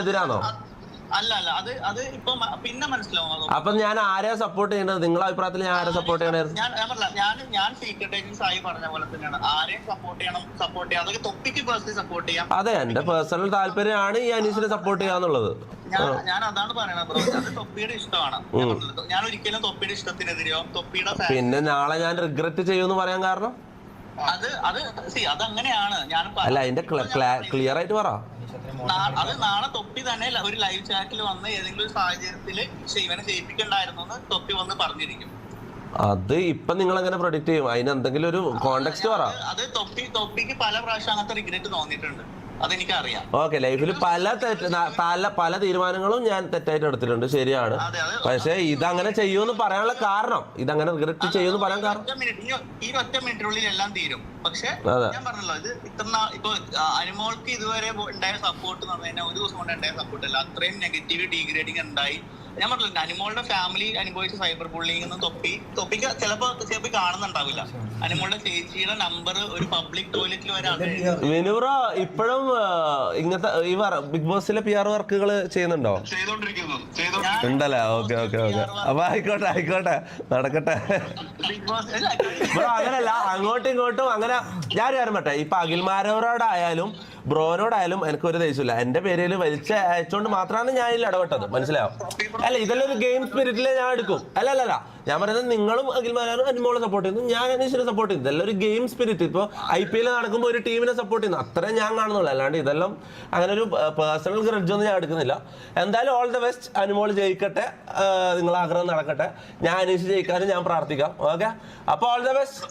എതിരാണോ? അല്ല അല്ല. അത് അത് ഇപ്പൊ പിന്നെ മനസ്സിലാവും. അപ്പൊ ഞാൻ ആരെ സപ്പോർട്ട് ചെയ്യണത്? നിങ്ങളെ അഭിപ്രായത്തിൽ ഞാൻ ആരെ സപ്പോർട്ട് ചെയ്യണത്? ഞാൻ ഞാൻ ഞാൻ സീക്രട്ട് ഏജൻസ് ആയി പറഞ്ഞ പോലെ തന്നെയാണ്. ആരെയും സപ്പോർട്ട് ചെയ്യണം സപ്പോർട്ട് ചെയ്യാം. അതൊക്കെ തൊപ്പിക്ക് പേഴ്സണലി സപ്പോർട്ട് ചെയ്യാം. അതെ എന്റെ പേഴ്സണൽ താല്പര്യമാണ് ഈ അനീസിനെ സപ്പോർട്ട് ചെയ്യാന്നുള്ളത് ഞാൻ അതാണ് പറയണത് ബ്രോ. അത് തൊപ്പിയുടെ ഇഷ്ടമാണ്. ഞാൻ ഒരിക്കലും തൊപ്പിയുടെ ഇഷ്ടത്തിനെതിരെയോ തൊപ്പിയുടെ പിന്നെ നാളെ ഞാൻ റിഗ്രറ്റ് ചെയ്യുമെന്ന് പറയാൻ കാരണം? അത് അത് സി അതങ്ങനെയാണ്. ഞാൻ അല്ല അതിന്റെ ക്ലിയർ ആയിട്ട് പറ. അത് നാളെ തൊപ്പി തന്നെ ഒരു ലൈവ് ചാറ്റിൽ വന്ന് ഏതെങ്കിലും സാഹചര്യത്തിൽ ഇവനെ ചെയ്യിപ്പിക്കണ്ടായിരുന്നു എന്ന് തൊപ്പി വന്ന് പറഞ്ഞിരിക്കും. അത് ഇപ്പൊ നിങ്ങൾ അങ്ങനെ പ്രൊഡിക്ട് ചെയ്യും? അതിന് എന്തെങ്കിലും ഒരു കോണ്ടെക്സ്റ്റ് പറ. അത് തൊപ്പി തൊപ്പിക്ക് പല പ്രാവശ്യം അങ്ങനത്തെ റിഗ്രറ്റ് തോന്നിയിട്ടുണ്ട്. അതെനിക്കറിയാം. ഓക്കെ ലൈഫിൽ പല തെറ്റ് പല പല തീരുമാനങ്ങളും ഞാൻ തെറ്റായിട്ട് എടുത്തിട്ടുണ്ട്. ശരിയാണ്. പക്ഷെ ഇതങ്ങനെ ചെയ്യുമെന്ന് പറയാനുള്ള കാരണം ഇതങ്ങനെ റിഗ്രറ്റ് ചെയ്യുമെന്ന് പറയാൻ കാരണം ഈ- ഒറ്റ മിനിറ്റിനുള്ളിൽ എല്ലാം തീരും. പക്ഷെ ഞാൻ പറഞ്ഞല്ലോ ഇത് ഇത്ര ഇപ്പൊ അനുമോൾക്ക് ഇതുവരെ ഉണ്ടായ സപ്പോർട്ട് എന്ന് പറഞ്ഞു കഴിഞ്ഞാൽ ഒരു ദിവസം കൊണ്ട് ഉണ്ടായ സപ്പോർട്ട് അല്ല. അത്രയും നെഗറ്റീവ് ഡീഗ്രേഡിങ് ഉണ്ടായി. ഞാൻ പറഞ്ഞില്ല അനുമോളുടെ ഫാമിലി അനുഭവിച്ച സൈബർ ബുള്ളിങ് എന്ന് തൊപ്പി തൊപ്പിക്ക് ചിലപ്പോ ചിലപ്പോ കാണുന്നുണ്ടാവില്ല. അനുമോളുടെ ചേച്ചിയുടെ നമ്പർ ഒരു പബ്ലിക് ടോയ്ലറ്റിൽ വരെ വിനൂറ ഇപ്പോഴും ഇങ്ങനത്തെ ഈ ബിഗ് ബോസിലെ പി ആർ വർക്കുകൾ ചെയ്യുന്നുണ്ടോ? ഉണ്ടല്ലേ? Okay okay okay. അപ്പൊ ആയിക്കോട്ടെ ആയിക്കോട്ടെ. നടക്കട്ടെ. ബിഗ് ബോസ് ബ്രോ അങ്ങനല്ല. അങ്ങോട്ടും ഇങ്ങോട്ടും അങ്ങനെ ഞാൻ ഒരു കാര്യം പറ്റേ ഇപ്പൊ അഖിൽമാരോടായാലും ബ്രോനോടായാലും എനിക്ക് ഒരു ദേഷ്യമില്ല എന്റെ പേരിൽ വലിച്ച അയച്ചോണ്ട് മാത്രമാണ് ഞാൻ ഇതിൽ ഇടപെട്ടത്. മനസ്സിലായോ? അല്ല ഇതെല്ലാം ഒരു ഗെയിം സ്പിരിറ്റിലെ ഞാൻ എടുക്കും. അല്ല അല്ല ഞാൻ പറയുന്നത് നിങ്ങളും അഖിൽമാരാനും അനുമോളെ സപ്പോർട്ട് ചെയ്യുന്നു. ഞാൻ അനീഷിനെ സപ്പോർട്ട് ചെയ്യുന്നു. ഇതെല്ലാം ഒരു ഗെയിം സ്പിരിറ്റ് ഇപ്പോൾ ഐ പി എൽ നടക്കുമ്പോൾ ഒരു ടീമിനെ സപ്പോർട്ട് ചെയ്യുന്നു. അത്രേ ഞാൻ കാണുന്നുള്ളൂ. അല്ലാണ്ട് ഇതെല്ലാം അങ്ങനെ ഒരു പേഴ്സണൽ ഗ്രഡ്ജ് ഒന്നും ഞാൻ എടുക്കുന്നില്ല. എന്തായാലും ഓൾ ദ ബെസ്റ്റ് അനുമോൾ ജയിക്കട്ടെ. നിങ്ങൾ ആഗ്രഹം നടക്കട്ടെ. ഞാൻ അനീഷ് ജയിക്കാനും ഞാൻ പ്രാർത്ഥിക്കാം. ഓക്കെ അപ്പോൾ ഓൾ ദ ബെസ്റ്റ്